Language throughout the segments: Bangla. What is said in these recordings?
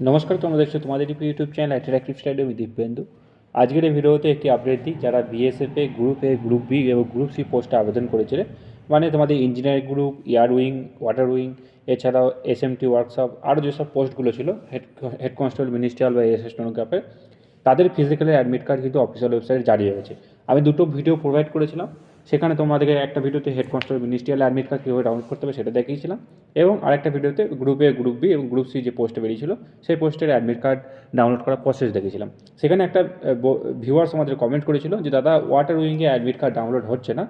নমস্কার, তোমরা দেখছ তোমাদের ইউটিউব চ্যানেল অ্যাট্রাক্টিভ স্টাডি আমি দীপেন্দু আজকের এই ভিডিওতে একটি আপডেট দিই, যারা BSF A group A group B এবং গ্রুপ সি পোস্টে আবেদন করেছিলে। মানে তোমাদের engineering group air wing water wing এছাড়াও এস এম টি ওয়ার্কশপ আরও যেসব পোস্টগুলো ছিল হেড হেড কনস্টেবল মিনিস্ট্রিয়াল বা এস এস টোনোগ্রাফের তাদের ফিজিক্যালের অ্যাডমিট কার্ড কিন্তু অফিসিয়াল ওয়েবসাইটে জারি হয়েছে আমি দুটো ভিডিও প্রোভাইড করেছিলাম সেখানে তোমাদেরকে একটা ভিডিওতে head constable ministerial admit card কীভাবে ডাউনলোড করতে হবে সেটা দেখিয়েছিলাম। এবং আরেকটা ভিডিওতে গ্রুপে গ্রুপ বি এবং গ্রুপ সি যে পোস্টে বেরিয়েছিল, সেই পোস্টের অ্যাডমিট কার্ড ডাউনলোড করার প্রসেস দেখেছিলাম সেখানে একটা ভিউয়ার্স আমাদের কমেন্ট করেছিল যে, দাদা ওয়াটার উইংয়ে অ্যাডমিট কার্ড ডাউনলোড হচ্ছে না,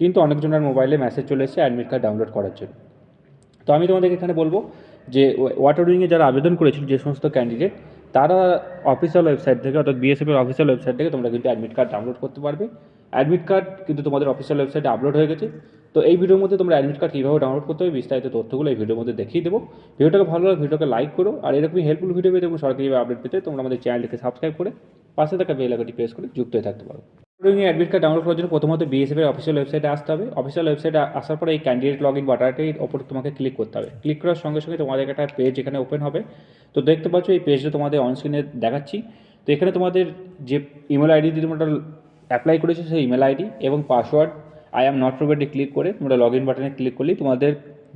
কিন্তু অনেকজনের মোবাইলে মেসেজ চলে এসেছে অ্যাডমিট কার্ড ডাউনলোড করার জন্য। তো আমি তোমাদেরকে এখানে বলব যে ওয়াটার উইংয়ে যারা আবেদন করেছিল যে সমস্ত ক্যান্ডিডেট তারা অফিসিয়াল ওয়েবসাইট থেকে অর্থাৎ বিএসএফের অফিসিয়াল ওয়েবসাইট থেকে তোমরা কিন্তু অ্যাডমিট কার্ড ডাউনলোড করতে পারবে। অ্যাডমিট কার্ড কিন্তু তোমাদের অফিসিয়াল ওয়েবসাইটে আপলোড হয়ে গেছে। তো এই ভিডিওর মধ্যে তোমরা অ্যাডমিট কার্ড কীভাবে ডাউনলোড করতে হবে বিস্তারিত তথ্যগুলো এই ভিডিওর মধ্যে দেখিয়ে দেবো। ভিডিওটাকে ভালো লাগে ভিডিওকে লাইক করো। আর এরকমই হেল্পফুল ভিডিও পেতে এবং সরকারিভাবে আপডেট পেতে তোমরা আমাদের চ্যানেলটিকে সাবস্ক্রাইব করে পাশে থাকা বেল আইকনটি প্রেস করে যুক্ত হয়ে থাকতে পারো। অ্যাডমিট কার্ড ডাউনলোড করার জন্য প্রথমত বিএসএফ এর অফিসিয়াল ওয়েবসাইটে আসতে হবে। অফিসিয়াল ওয়েবসাইটে আসার পরে এই ক্যান্ডিডেট লগ ইন বাটনটির ওপর তোমাকে ক্লিক করতে হবে। ক্লিক করার সঙ্গে সঙ্গে তোমাদের একটা পেজ এখানে ওপেন হবে। তো দেখতে পাচ্ছ এই পেজটা তোমাদের অনস্ক্রিনে দেখাচ্ছি। তো এখানে তোমাদের যে ইমেল আইডি দিয়ে তোমরা অ্যাপ্লাই করেছ সেই ইমেল আইডি এবং পাসওয়ার্ড আই অ্যাম নট প্রোভাইডে ক্লিক করে তোমরা লগ ইন বাটনে ক্লিক করলেই তোমাদের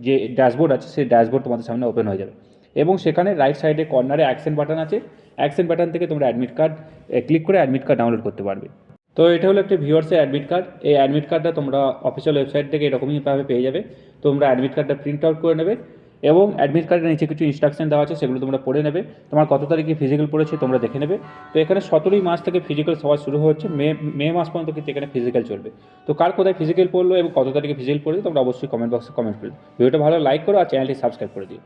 যে ড্যাশবোর্ড আছে সেই ড্যাশবোর্ড তোমাদের সামনে ওপেন হয়ে যাবে। এবং সেখানে রাইট সাইডে কর্নারে অ্যাকশন বাটন আছে। অ্যাকশন বাটন থেকে তোমরা অ্যাডমিট কার্ড ক্লিক করে অ্যাডমিট কার্ড ডাউনলোড করতে পারবে। তো এটা হলো একটা ভিউয়ার্সের অ্যাডমিট কার্ড এই অ্যাডমিট কার্ডটা তোমরা অফিসিয়াল ওয়েবসাইট থেকে এরকমইভাবে পেয়ে যাবে। তোমরা অ্যাডমিট কার্ডটা প্রিন্ট আউট করে নেবে। এবং অ্যাডমিট কার্ডের নিচে কিছু ইনস্ট্রাকশন দেওয়া আছে, সেগুলো তোমরা পড়ে নেবে। তোমার কত তারিখে ফিজিক্যাল পড়েছে তোমরা দেখে নেবে। তো এখানে সতেরোই মাস থেকে ফিজিক্যাল সবার শুরু হচ্ছে, মে মে মাস পর্যন্ত কিন্তু এখানে ফিজিক্যাল চলবে। তো কার কোথায় ফিজিক্যাল পড়ল এবং কত তারিখে ফিজিক্যাল পড়ল তোমরা অবশ্যই কমেন্ট বক্সে কমেন্ট করবে ভিডিওটা ভালো লাইক করো আর চ্যানেলটি সাবস্ক্রাইব করে দিও।